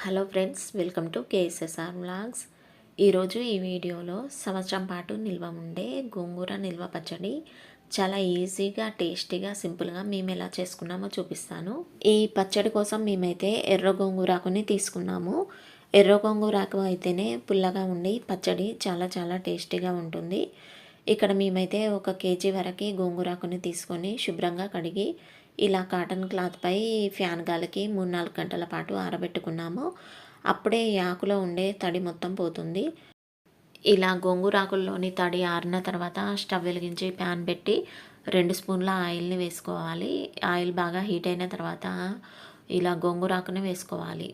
Hello friends welcome to KSSR blogs ఈరోజు ఈ వీడియోలో సంవత్సరం పాటు నిల్వ ఉండే గోంగూర నిల్వ పచ్చడి చాలా ఈజీగా టేస్టీగా సింపుల్గా మేము ఎలా చేసుకున్నామో చూపిస్తాను. ఈ పచ్చడి కోసం మేమైతే ఎర్ర గోంగూరాకుని తీసుకున్నాము. ఎర్ర గోంగూరాకు అయితేనే పుల్లగా ఉండి పచ్చడి చాలా చాలా టేస్టీగా ఉంటుంది. ఇక్కడ మేమైతే ఒక కేజీ వరకు గోంగూరాకుని తీసుకొని శుభ్రంగా కడిగి ఇలా కాటన్ క్లాత్పై ఫ్యాన్ గాలికి మూడు నాలుగు గంటల పాటు ఆరబెట్టుకున్నాము. అప్పుడే ఈ ఆకులో ఉండే తడి మొత్తం పోతుంది. ఇలా గోంగూరాకుల్లోని తడి ఆరిన తర్వాత స్టవ్ వెలిగించి ప్యాన్ పెట్టి రెండు స్పూన్ల ఆయిల్ని వేసుకోవాలి. ఆయిల్ బాగా హీట్ అయిన తర్వాత ఇలా గోంగూరాకుని వేసుకోవాలి.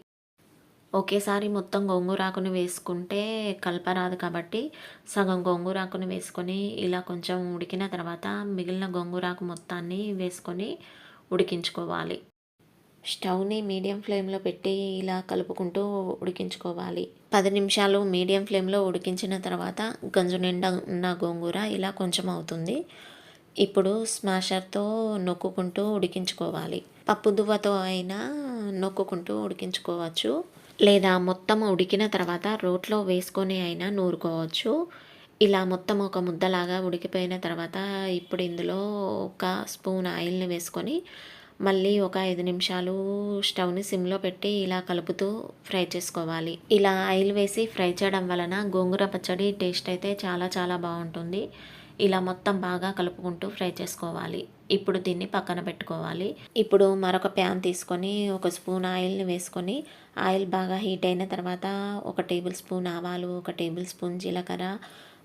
ఒకేసారి మొత్తం గోంగూరాకుని వేసుకుంటే కలపరాదు కాబట్టి సగం గోంగూరాకుని వేసుకొని ఇలా కొంచెం ఉడికిన తర్వాత మిగిలిన గోంగూరాకు మొత్తాన్ని వేసుకొని ఉడికించుకోవాలి. స్టవ్ని మీడియం ఫ్లేమ్లో పెట్టి ఇలా కలుపుకుంటూ ఉడికించుకోవాలి. పది నిమిషాలు మీడియం ఫ్లేమ్లో ఉడికించిన తర్వాత గంజు నిండా ఉన్న గోంగూర ఇలా కొంచెం అవుతుంది. ఇప్పుడు స్మాషర్తో నొక్కుకుంటూ ఉడికించుకోవాలి. పప్పు దువ్వతో అయినా నొక్కుకుంటూ ఉడికించుకోవచ్చు. లేదా మొత్తం ఉడికిన తర్వాత రోట్లో వేసుకొని అయినా నూరుకోవచ్చు. ఇలా మొత్తం ఒక ముద్దలాగా ఉడికిపోయిన తర్వాత ఇప్పుడు ఇందులో ఒక స్పూన్ ఆయిల్ని వేసుకొని మళ్ళీ ఒక ఐదు నిమిషాలు స్టవ్ని సిమ్లో పెట్టి ఇలా కలుపుతూ ఫ్రై చేసుకోవాలి. ఇలా ఆయిల్ వేసి ఫ్రై చేయడం వలన గోంగూర పచ్చడి టేస్ట్ అయితే చాలా చాలా బాగుంటుంది. ఇలా మొత్తం బాగా కలుపుకుంటూ ఫ్రై చేసుకోవాలి. ఇప్పుడు దీన్ని పక్కన పెట్టుకోవాలి. ఇప్పుడు మరొక ప్యాన్ తీసుకొని ఒక స్పూన్ ఆయిల్ని వేసుకొని ఆయిల్ బాగా హీట్ అయిన తర్వాత ఒక టేబుల్ స్పూన్ ఆవాలు ఒక టేబుల్ స్పూన్ జీలకర్ర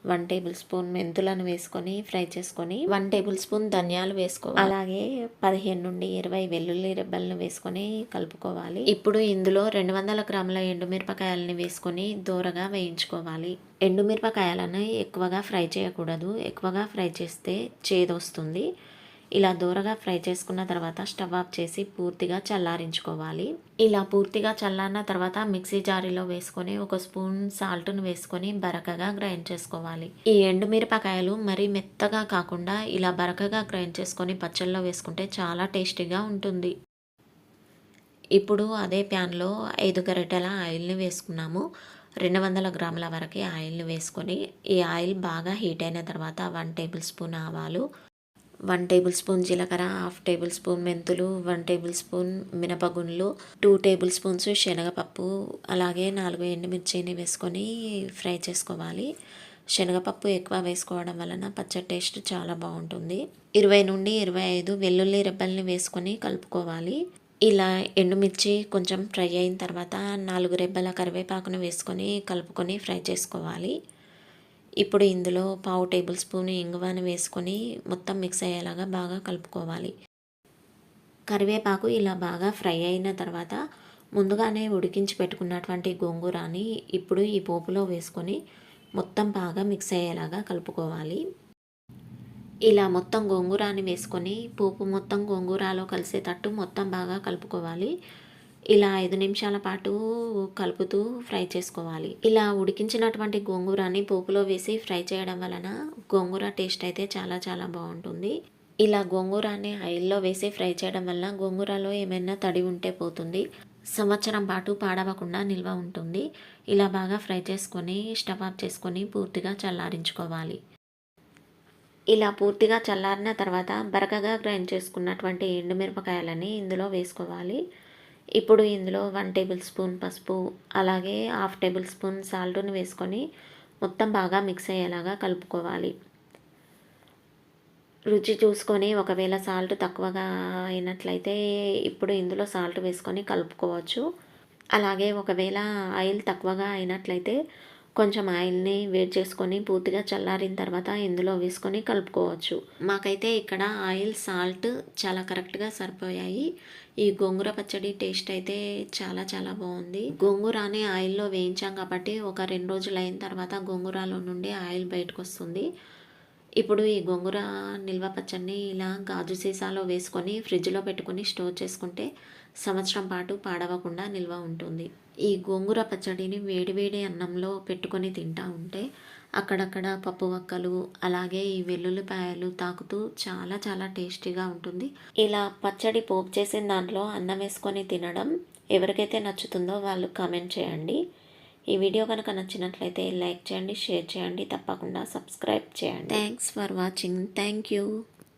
వన్ టేబుల్ స్పూన్ మెంతులను వేసుకొని ఫ్రై చేసుకొని వన్ టేబుల్ స్పూన్ ధనియాలు వేసుకోవాలి. అలాగే పదిహేను నుండి ఇరవై వెల్లుల్లి రెబ్బలను వేసుకొని కలుపుకోవాలి. ఇప్పుడు ఇందులో రెండు వందల గ్రాముల ఎండుమిరపకాయలని వేసుకొని దూరగా వేయించుకోవాలి. ఎండుమిరపకాయలను ఎక్కువగా ఫ్రై చేయకూడదు. ఎక్కువగా ఫ్రై చేస్తే చేదొస్తుంది. ఇలా దూరగా ఫ్రై చేసుకున్న తర్వాత స్టవ్ ఆఫ్ చేసి పూర్తిగా చల్లారించుకోవాలి. ఇలా పూర్తిగా చల్లారిన తర్వాత మిక్సీ జారీలో వేసుకొని ఒక స్పూన్ సాల్ట్ను వేసుకొని బరకగా గ్రైండ్ చేసుకోవాలి. ఈ ఎండుమిరపకాయలు మరీ మెత్తగా కాకుండా ఇలా బరకగా గ్రైండ్ చేసుకొని పచ్చళ్ళలో వేసుకుంటే చాలా టేస్టీగా ఉంటుంది. ఇప్పుడు అదే ప్యాన్లో ఐదు గరిటెల ఆయిల్ని వేసుకున్నాము. రెండు వందల గ్రాముల వరకు ఆయిల్ని వేసుకొని ఈ ఆయిల్ బాగా హీట్ అయిన తర్వాత వన్ టేబుల్ స్పూన్ ఆవాలు వన్ టేబుల్ స్పూన్ జీలకర్ర హాఫ్ టేబుల్ స్పూన్ మెంతులు వన్ టేబుల్ స్పూన్ మినపగుండ్లు టూ టేబుల్ స్పూన్స్ శనగపప్పు అలాగే నాలుగు ఎండుమిర్చిని వేసుకొని ఫ్రై చేసుకోవాలి. శనగపప్పు ఎక్కువ వేసుకోవడం వలన పచ్చడి టేస్ట్ చాలా బాగుంటుంది. ఇరవై నుండి ఇరవై ఐదు వెల్లుల్లి రెబ్బల్ని వేసుకొని కలుపుకోవాలి. ఇలా ఎండుమిర్చి కొంచెం ఫ్రై అయిన తర్వాత నాలుగు రెబ్బల కరివేపాకును వేసుకొని కలుపుకొని ఫ్రై చేసుకోవాలి. ఇప్పుడు ఇందులో పావు టేబుల్ స్పూన్ ఇంగువని వేసుకొని మొత్తం మిక్స్ అయ్యేలాగా బాగా కలుపుకోవాలి. కరివేపాకు ఇలా బాగా ఫ్రై అయిన తర్వాత ముందుగానే ఉడికించి పెట్టుకున్నటువంటి గోంగూరని ఇప్పుడు ఈ పోపులో వేసుకొని మొత్తం బాగా మిక్స్ అయ్యేలాగా కలుపుకోవాలి. ఇలా మొత్తం గోంగూరాని వేసుకొని పోపు మొత్తం గోంగూరలో కలిసేటట్టు మొత్తం బాగా కలుపుకోవాలి. ఇలా ఐదు నిమిషాల పాటు కలుపుతూ ఫ్రై చేసుకోవాలి. ఇలా ఉడికించినటువంటి గోంగూరని పోపులో వేసి ఫ్రై చేయడం వలన గోంగూర టేస్ట్ అయితే చాలా చాలా బాగుంటుంది. ఇలా గోంగూరని ఆయిల్లో వేసి ఫ్రై చేయడం వల్ల గోంగూరలో ఏమైనా తడి ఉంటే పోతుంది. సంవత్సరం పాటు పాడవకుండా నిల్వ ఉంటుంది. ఇలా బాగా ఫ్రై చేసుకొని స్టవ్ ఆఫ్ చేసుకొని పూర్తిగా చల్లారించుకోవాలి. ఇలా పూర్తిగా చల్లారిన తర్వాత బరకగా గ్రైండ్ చేసుకున్నటువంటి ఎండుమిరపకాయలని ఇందులో వేసుకోవాలి. ఇప్పుడు ఇందులో వన్ టేబుల్ స్పూన్ పసుపు అలాగే హాఫ్ టేబుల్ స్పూన్ సాల్ట్ని వేసుకొని మొత్తం బాగా మిక్స్ అయ్యేలాగా కలుపుకోవాలి. రుచి చూసుకొని ఒకవేళ సాల్ట్ తక్కువగా అయినట్లయితే ఇప్పుడు ఇందులో సాల్ట్ వేసుకొని కలుపుకోవచ్చు. అలాగే ఒకవేళ ఆయిల్ తక్కువగా అయినట్లయితే కొంచెం ఆయిల్ని వేడి చేసుకొని పూర్తిగా చల్లారిన తర్వాత ఇందులో వేసుకొని కలుపుకోవచ్చు. మాకైతే ఇక్కడ ఆయిల్ సాల్ట్ చాలా కరెక్ట్గా సరిపోయాయి. ఈ గోంగూర పచ్చడి టేస్ట్ అయితే చాలా చాలా బాగుంది. గోంగూరని ఆయిల్లో వేయించాం కాబట్టి ఒక రెండు రోజులు అయిన తర్వాత గోంగూరలో నుండి ఆయిల్ బయటకు వస్తుంది ఇప్పుడు ఈ గోంగూర నిల్వ పచ్చడిని ఇలా గాజు సీసాలో వేసుకొని ఫ్రిడ్జ్లో పెట్టుకొని స్టోర్ చేసుకుంటే సంవత్సరం పాటు పాడవకుండా నిల్వ ఉంటుంది. ఈ గోంగూర పచ్చడిని వేడివేడి అన్నంలో పెట్టుకొని తింటా ఉంటే అక్కడక్కడ పప్పు వక్కలు అలాగే ఈ వెల్లుల్లిపాయలు తాకుతూ చాలా చాలా టేస్టీగా ఉంటుంది. ఇలా పచ్చడి పోపు చేసిన దాంట్లో అన్నం వేసుకొని తినడం ఎవరికైతే నచ్చుతుందో వాళ్ళు కామెంట్ చేయండి. ఈ వీడియో కనుక నచ్చినట్లయితే లైక్ చేయండి షేర్ చేయండి తప్పకుండా సబ్స్క్రైబ్ చేయండి. Thanks for watching thank you